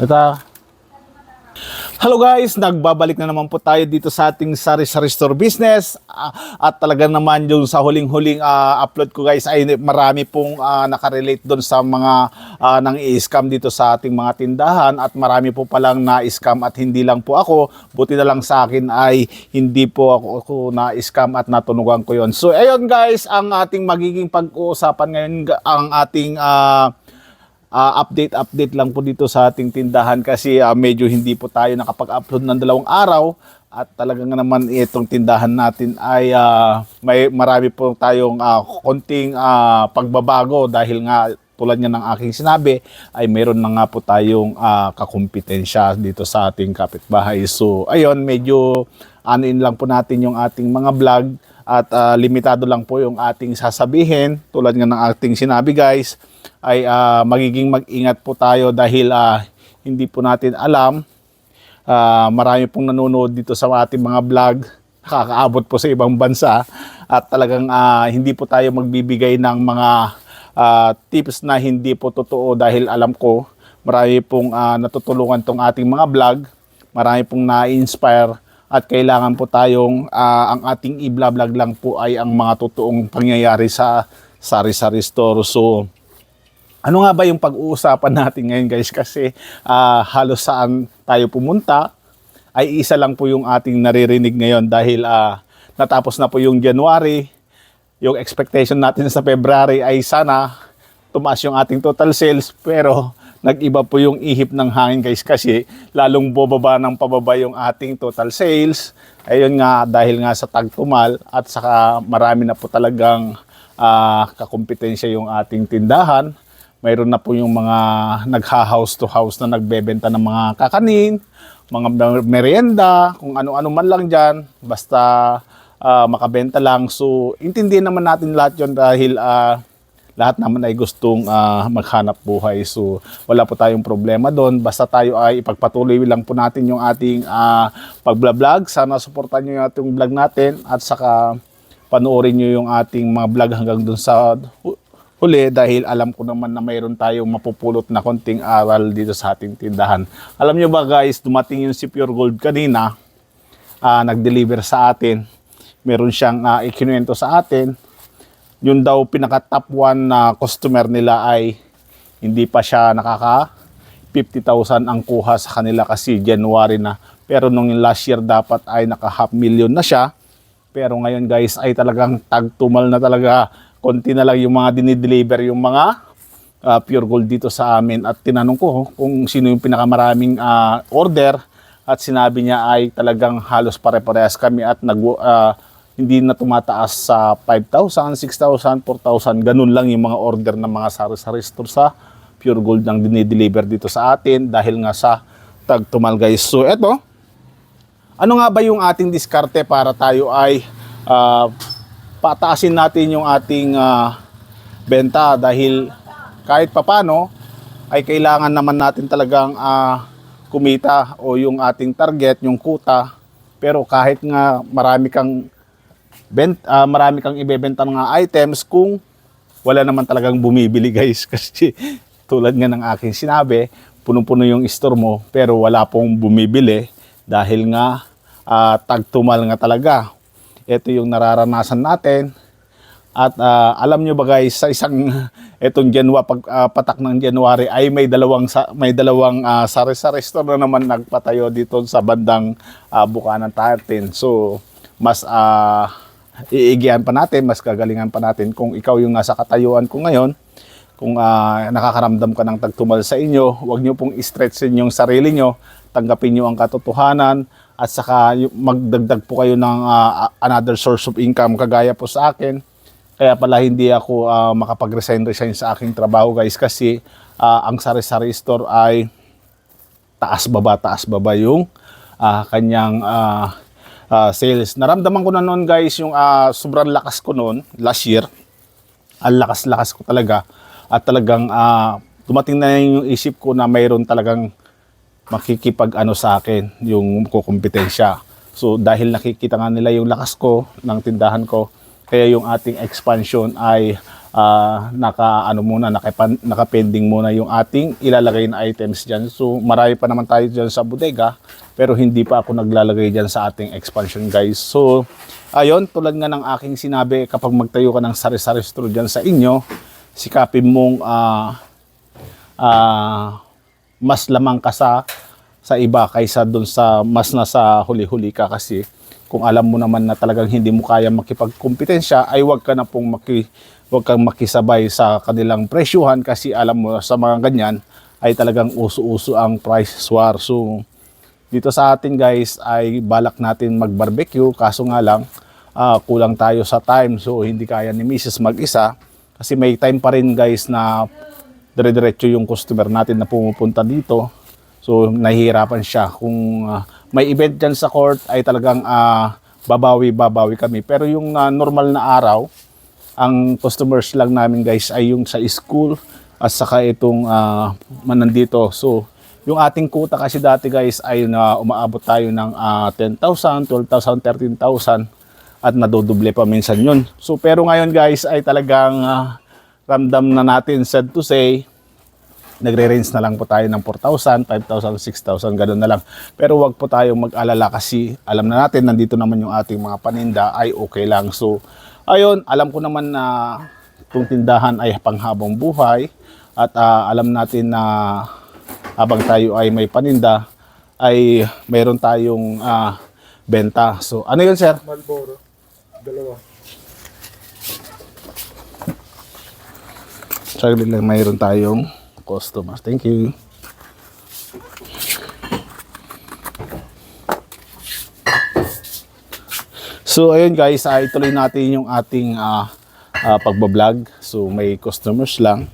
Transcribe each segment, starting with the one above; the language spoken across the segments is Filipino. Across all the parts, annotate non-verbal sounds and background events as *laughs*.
Ito. Hello guys, nagbabalik na naman po tayo dito sa ating sari-sari store business. Ah, at talaga naman yung sa huling-huling ah, upload ko guys ay marami pong ah, nakarelate doon sa mga ah, nang i-scam dito sa ating mga tindahan. At marami po palang na-scam at hindi lang po ako. Buti na lang sa akin ay hindi po ako, ako na-scam at natunugan ko yon so ayun guys ang ating magiging pag-uusapan ngayon ga- ang ating ah, Ah, update update lang po dito sa ating tindahan kasi ah, medyo hindi po tayo nakapag-upload ng dalawang araw at talagang naman itong tindahan natin ay ah, may marami po tayong ah, konting ah, pagbabago dahil nga tulad nga ng aking sinabi ay meron na nga po tayong ah, kakumpetensya dito sa ating kapitbahay. So ayun medyo anuin lang po natin yung ating mga vlog at ah, limitado lang po yung ating sasabihin. Tulad nga ng ating sinabi guys ay ah, magiging mag-ingat po tayo dahil ah, hindi po natin alam. Ah, marami pong nanonood dito sa ating mga vlog. Nakakaabot po sa ibang bansa. At talagang ah, hindi po tayo magbibigay ng mga ah, tips na hindi po totoo dahil alam ko marami pong ah, natutulungan tong ating mga vlog. Marami pong na-inspire at kailangan po tayong ah, ang ating i-vlog lang po ay ang mga totoong pangyayari sa sari-sari store so ano nga ba yung pag-uusapan natin ngayon guys? Kasi ah, halos saan tayo pumunta ay isa lang po yung ating naririnig ngayon dahil ah, natapos na po yung January. Yung expectation natin sa February ay sana tumaas yung ating total sales pero nag-iba po yung ihip ng hangin guys kasi lalong bobaba ng pababa yung ating total sales. Ayun nga dahil nga sa tagtumal at saka marami na po talagang ah, kakumpetensya yung ating tindahan mayroon na po yung mga nagha-house to house na nagbebenta ng mga kakanin, mga merienda, kung ano-ano man lang dyan, basta ah, makabenta lang. So, intindihin naman natin lahat yon dahil ah, lahat naman ay gustong ah, maghanap buhay. So, wala po tayong problema doon. Basta tayo ay ipagpatuloy lang po natin yung ating uh, pagblog. Sana suportan nyo yung ating vlog natin at saka panoorin nyo yung ating mga vlog hanggang doon sa huli dahil alam ko naman na mayroon tayong mapupulot na konting aral dito sa ating tindahan. Alam nyo ba guys, dumating yung si Pure Gold kanina, ah, nag-deliver sa atin. Meron siyang uh, ikinuwento sa atin. Yun daw pinaka top 1 na customer nila ay hindi pa siya nakaka 50,000 ang kuha sa kanila kasi January na. Pero nung last year dapat ay naka half million na siya. Pero ngayon guys ay talagang tagtumal na talaga. Konti na lang yung mga dinideliver yung mga ah, pure gold dito sa amin. At tinanong ko kung sino yung pinakamaraming ah, order. At sinabi niya ay talagang halos pare-parehas kami at nag, ah, hindi na tumataas sa 5,000, 6,000, 4,000. Ganun lang yung mga order ng mga sari-sari store sa pure gold ang dinideliver dito sa atin dahil nga sa tagtumal guys. So eto, ano nga ba yung ating diskarte para tayo ay ah, pataasin natin yung ating ah, benta dahil kahit papano ay kailangan naman natin talagang ah, kumita o yung ating target, yung kuta. Pero kahit nga marami kang bent, ah, marami kang ibebenta ng items kung wala naman talagang bumibili *laughs* guys kasi tulad nga ng aking sinabi, punong-puno yung store mo pero wala pong bumibili dahil nga ah, tagtumal nga talaga. Ito yung nararanasan natin. At ah, alam nyo ba guys, sa isang *laughs* etong January pag ah, patak ng January ay may dalawang may dalawang ah, sari-sari store na naman nagpatayo dito sa bandang uh, Bukanan Tartin. So mas ah, iigihan pa natin, mas kagalingan pa natin kung ikaw yung nasa katayuan ko ngayon, kung ah, nakakaramdam ka ng tagtumal sa inyo, huwag nyo pong i-stretch yung sarili nyo, tanggapin nyo ang katotohanan, at saka magdagdag po kayo ng ah, another source of income kagaya po sa akin. Kaya pala hindi ako ah, makapag-resign resign sa aking trabaho guys kasi ah, ang sari-sari store ay taas baba taas baba yung ah, kanyang ah, ah, sales. Naramdaman ko na noon guys yung ah, sobrang lakas ko noon last year. Ang lakas-lakas ko talaga at talagang ah, dumating na yung isip ko na mayroon talagang makikipag ano sa akin yung kukumpetensya. So dahil nakikita nga nila yung lakas ko ng tindahan ko, kaya yung ating expansion ay ah, naka ano muna nakapan, nakapending muna yung ating ilalagay na items diyan. So marami pa naman tayo diyan sa bodega pero hindi pa ako naglalagay diyan sa ating expansion guys. So ayun tulad nga ng aking sinabi kapag magtayo ka ng sari-sari store diyan sa inyo, sikapin mong ah ah, mas lamang ka sa sa iba kaysa doon sa mas nasa huli-huli ka kasi kung alam mo naman na talagang hindi mo kaya makipagkompetensya ay wag ka na pong maki wag kang makisabay sa kanilang presyuhan kasi alam mo sa mga ganyan ay talagang uso-uso ang price war. So dito sa atin guys ay balak natin mag-barbecue kaso nga lang ah, kulang tayo sa time so hindi kaya ni Mrs. mag-isa kasi may time pa rin guys na dire-diretso yung customer natin na pumupunta dito. So nahihirapan siya kung ah, may event dyan sa court ay talagang ah, babawi-babawi kami. Pero yung ah, normal na araw, ang customers lang namin guys ay yung sa school at saka itong uh, manandito. So yung ating kuta kasi dati guys ay na umaabot tayo ng ah, 10,000, 12,000, 13,000 at nadodoble pa minsan yun. So pero ngayon guys ay talagang ah, ramdam na natin sad to say nagre-range na lang po tayo ng 4,000, 5,000, 6,000, ganun na lang. Pero wag po tayong mag-alala kasi alam na natin nandito naman yung ating mga paninda ay okay lang. So, ayun, alam ko naman na itong tindahan ay panghabang buhay at ah, alam natin na habang tayo ay may paninda ay mayroon tayong ah, benta. So, ano yun, sir? Malboro. Dalawa. Saglit lang, mayroon tayong customers. Thank you. So ayun guys, ay tuloy natin yung ating ah, ah, pagbablog. So may customers lang.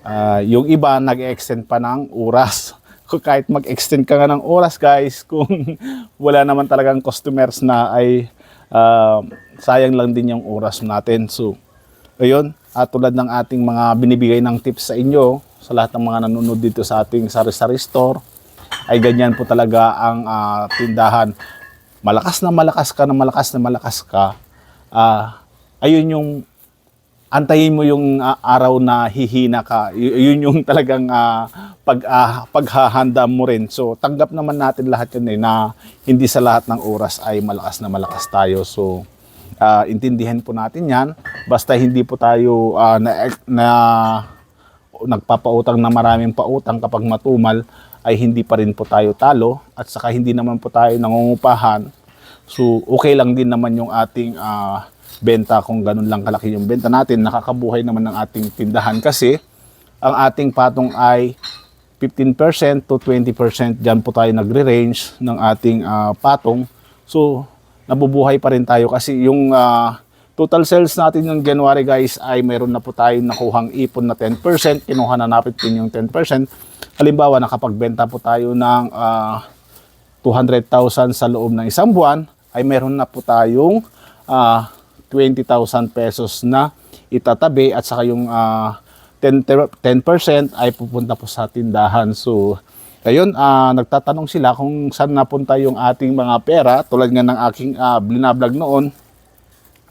Ah, yung iba nag-extend pa ng oras. *laughs* Kahit mag-extend ka nga ng oras guys, *laughs* kung wala naman talagang customers na ay ah, sayang lang din yung oras natin. So ayun, at tulad ng ating mga binibigay ng tips sa inyo, sa lahat ng mga nanonood dito sa ating sari-sari store, ay ganyan po talaga ang ah, tindahan. Malakas na malakas ka na malakas na malakas ka, ah, ayun yung antayin mo yung ah, araw na hihina ka. Y- yun yung *laughs* talagang ah, pag, ah, paghahanda mo rin. So, tanggap naman natin lahat yun eh, na hindi sa lahat ng oras ay malakas na malakas tayo. So, ah, intindihan po natin yan. Basta hindi po tayo ah, na, na nagpapautang na maraming pautang kapag matumal ay hindi pa rin po tayo talo at saka hindi naman po tayo nangungupahan. So okay lang din naman yung ating ah, benta kung ganun lang kalaki yung benta natin. Nakakabuhay naman ng ating tindahan kasi ang ating patong ay 15% to 20% dyan po tayo nagre-range ng ating ah, patong. So nabubuhay pa rin tayo kasi yung ah, total sales natin yung January guys ay mayroon na po tayo nakuhang ipon na 10%. Kinuha na natin din yung 10%. Halimbawa nakapagbenta po tayo ng ah, 200,000 sa loob ng isang buwan ay meron na po tayong ah, 20,000 pesos na itatabi at saka yung ah, 10, 10% ay pupunta po sa tindahan. So, ayun, ah, nagtatanong sila kung saan napunta yung ating mga pera. Tulad nga ng aking ah, blinablog noon,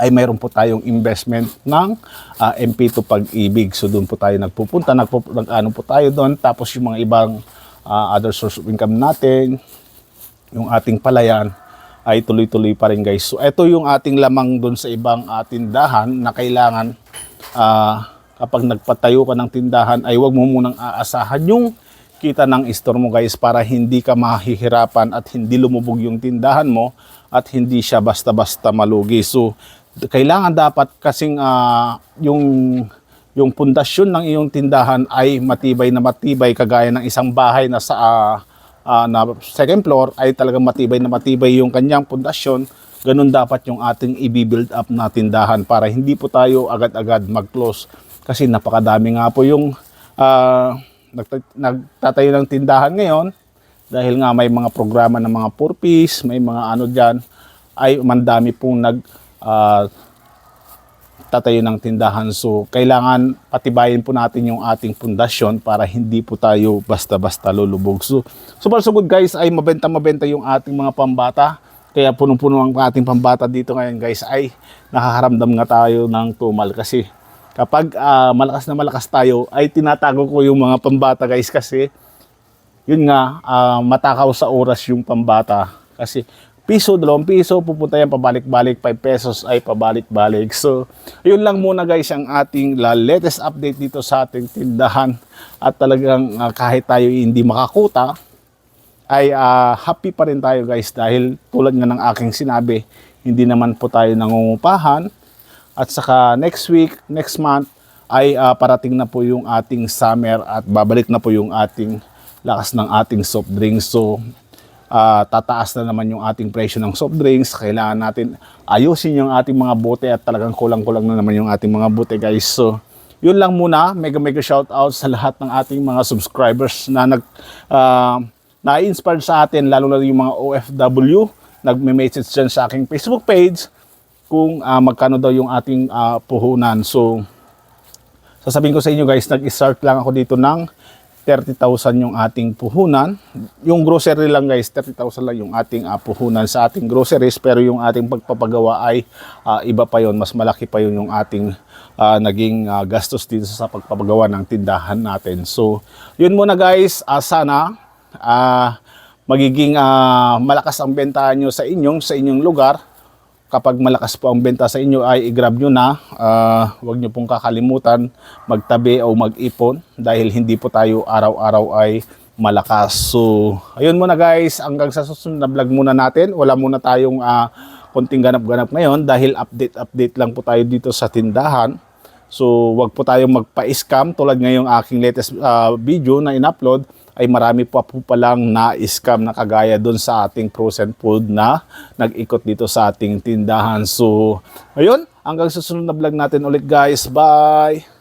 ay mayroon po tayong investment ng ah, MP2 Pag-ibig. So doon po tayo nagpupunta, nagpo, nag-ano po tayo doon. Tapos yung mga ibang ah, other source of income natin, yung ating palayan, ay tuloy-tuloy pa rin guys. So ito yung ating lamang doon sa ibang ah, tindahan na kailangan ah, kapag nagpatayo ka ng tindahan ay wag mo munang aasahan yung kita ng store mo guys para hindi ka mahihirapan at hindi lumubog yung tindahan mo at hindi siya basta-basta malugi. So kailangan dapat kasing ah, yung yung pundasyon ng iyong tindahan ay matibay na matibay kagaya ng isang bahay na sa ah, ah, na second floor ay talagang matibay na matibay yung kanyang pundasyon. Ganun dapat yung ating i-build up na tindahan para hindi po tayo agad-agad mag-close kasi napakadami nga po yung nagta- nagtatayo ng tindahan ngayon dahil nga may mga programa ng mga purpose, may mga ano dyan, ay mandami pong nag ah, tatayo ng tindahan. So, kailangan patibayin po natin yung ating pundasyon para hindi po tayo basta-basta lulubog. So, so far so good guys, ay mabenta-mabenta yung ating mga pambata. Kaya punong-puno ang ating pambata dito ngayon guys ay nakakaramdam nga tayo ng tumal kasi kapag ah, malakas na malakas tayo, ay tinatago ko yung mga pambata guys kasi yun nga, ah, matakaw sa oras yung pambata. Kasi piso, dalawang piso, pupunta yan pabalik-balik, 5 pesos ay pabalik-balik. So, yun lang muna guys ang ating la- latest update dito sa ating tindahan. At talagang ah, kahit tayo hindi makakuta, ay ah, happy pa rin tayo guys dahil tulad nga ng aking sinabi, hindi naman po tayo nangungupahan. At saka next week, next month, ay ah, parating na po yung ating summer at babalik na po yung ating lakas ng ating soft drinks. So, ah, tataas na naman yung ating presyo ng soft drinks. Kailangan natin ayusin yung ating mga bote at talagang kulang-kulang na naman yung ating mga bote guys. So, yun lang muna. Mega mega shout out sa lahat ng ating mga subscribers na nag ah, na-inspire sa atin, lalo na yung mga OFW, nagme-message dyan sa aking Facebook page kung ah, magkano daw yung ating ah, puhunan. So, sasabihin ko sa inyo guys, nag-start lang ako dito ng 30,000 yung ating puhunan. Yung grocery lang guys, 30,000 lang yung ating ah, puhunan sa ating groceries. Pero yung ating pagpapagawa ay ah, iba pa yon mas malaki pa yun yung ating ah, naging ah, gastos dito sa pagpapagawa ng tindahan natin. So, yun muna guys, Ah, sana ah, magiging ah, malakas ang bentahan nyo sa inyong, sa inyong lugar kapag malakas po ang benta sa inyo ay i-grab nyo na. Ah, huwag nyo pong kakalimutan magtabi o mag-ipon dahil hindi po tayo araw-araw ay malakas. So, ayun muna guys, hanggang sa susunod na vlog muna natin. Wala muna tayong ah, konting ganap-ganap ngayon dahil update-update lang po tayo dito sa tindahan. So, wag po tayong magpa-scam tulad ngayong aking latest ah, video na in-upload ay marami pa po palang na-scam na kagaya doon sa ating frozen food na nag-ikot dito sa ating tindahan. So, ayun, hanggang susunod na vlog natin ulit guys. Bye!